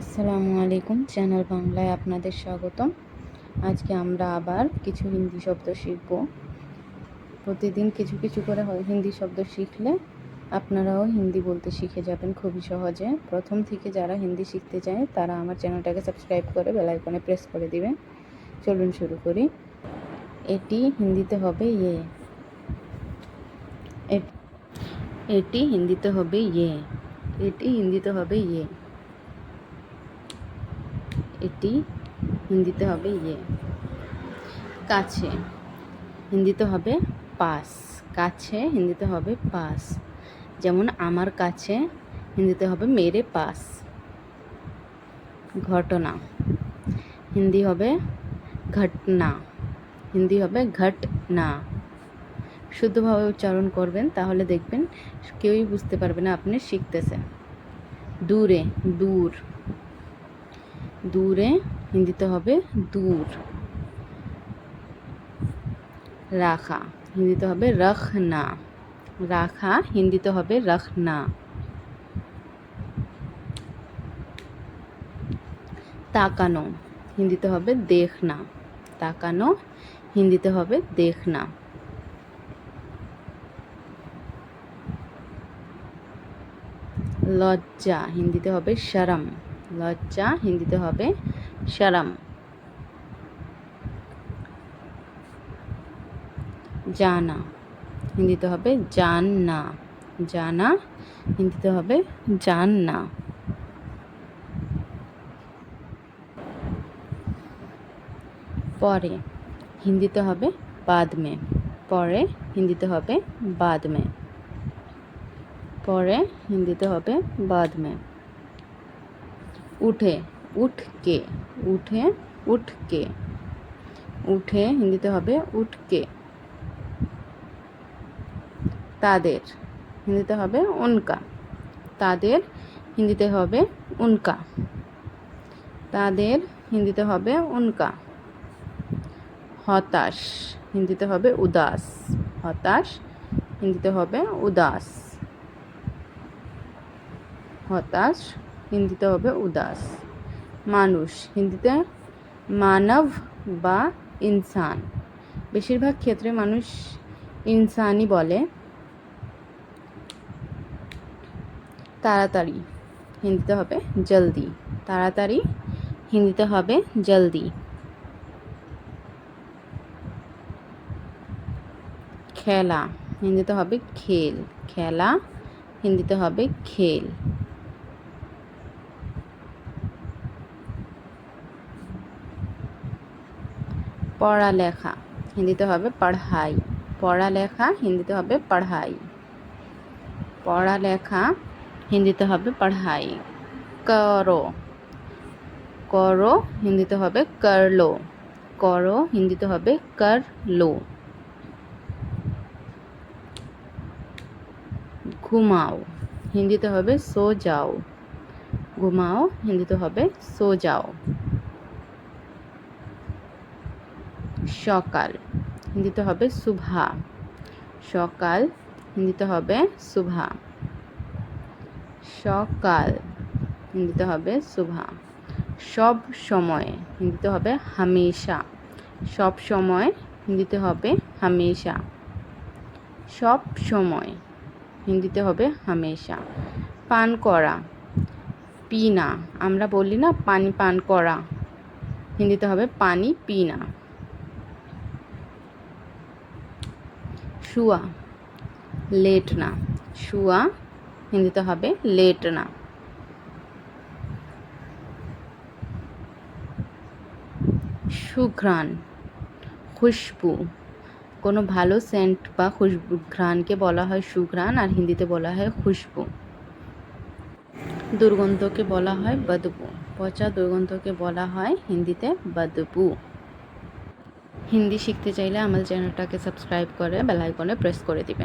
আসসালামু আলাইকুম, চ্যানেল বাংলায় আপনাদের স্বাগতম। আজকে আমরা আবার কিছু হিন্দি শব্দ শিখব। প্রতিদিন কিছু কিছু করে হিন্দি শব্দ শিখলে আপনারাও হিন্দি বলতে শিখে যাবেন খুবই সহজে। প্রথম থেকে যারা হিন্দি শিখতে চায়, তারা আমার চ্যানেলটাকে সাবস্ক্রাইব করে বেল আইকনে প্রেস করে দিবেন। চলুন শুরু করি। এটি হিন্দিতে হবে ইয়ে। এটি হিন্দিতে হবে ইয়ে। এটি হিন্দিতে হবে ইয়ে। এটি হিন্দিতে হবে ইয়ে। কাছে হিন্দিতে হবে পাস। কাছে হিন্দিতে হবে পাস। যেমন আমার কাছে হিন্দিতে হবে মেরে পাস। ঘটনা হিন্দি হবে ঘটনা। হিন্দি হবে ঘটনা। শুদ্ধভাবে উচ্চারণ করবেন, তাহলে দেখবেন কেউই বুঝতে পারবে না, আপনি শিখতেছেন। দূরে, দূর। দূরে, হিন্দিতে হবে দূর। রাখা, হিন্দিতে হবে রখনা। রাখা, হিন্দিতে হবে রখনা। তাকানো, হিন্দিতে হবে দেখনা। তাকানো, হিন্দিতে হবে দেখনা। লজ্জা, হিন্দিতে হবে শরম। লজ্জা, হিন্দিতে হবে শরম জানা, হিন্দিতে হবে জাননা। জানা, হিন্দিতে হবে জাননা। পরে, হিন্দিতে হবে বাদ মে পরে, হিন্দিতে হবে বাদ মে পরে, হিন্দিতে হবে বাদ মে উঠে, উঠকে উঠে উঠকে, উঠে, হিন্দিতে হবে উঠকে। তাদের, হিন্দিতে হবে উনকা। তাদের, হিন্দিতে হবে উনকা। তাদের, হিন্দিতে হবে উনকা। হতাশ, হিন্দিতে হবে উদাস। হতাশ, হিন্দিতে হবে উদাস। হতাশ হিন্দিতে হবে উদাস। মানুষ, হিন্দিতে মানব বা ইনসান। বেশিরভাগ ক্ষেত্রে মানুষ ইনসানই বলে। তাড়াতাড়ি হিন্দিতে হবে জলদি। তাড়াতাড়ি হিন্দিতে হবে জলদি। খেলা, হিন্দিতে হবে খেল। খেলা, হিন্দিতে হবে খেল। পড়ালেখা। হিন্দিতে হবে পড়াই। পড়ালেখা হিন্দিতে হবে পড়াই। পড়ালেখা হিন্দিতে হবে পড়াই। করো। করো হিন্দিতে হবে করল। করো হিন্দিতে হবে করল। ঘুমাও হিন্দিতে হবে সো যাও। ঘুমাও হিন্দিতে হবে সো যাও। সকাল, হিন্দিতে হবে সুভা। সকাল, হিন্দিতে হবে সুভা। সকাল, হিন্দিতে হবে সুভা। সব সময়, হিন্দিতে হবে হামেশা। সব সময়, হিন্দিতে হবে হামেশা। সব সময়, হিন্দিতে হবে হামেশা। পান করা। পিনা, আমরা বলি না পানি পান করা। হিন্দিতে হবে পানি পিনা। শুয়া লেটনা শুয়া, হিন্দিতে হবে লেটনা সুঘ্রাণ, খুশবু, কোনো ভালো সেন্ট বা খুশবু ঘ্রাণকে বলা হয় সুঘ্রাণ আর হিন্দিতে বলা হয় খুশবু। দুর্গন্ধকে বলা হয় বদবু। পচা দুর্গন্ধকে বলা হয় হিন্দিতে বদবু। হিন্দি শিখতে চাইলে আমার চ্যানেলটাকে সাবস্ক্রাইব করে বেল আইকনে প্রেস করে দিবেন।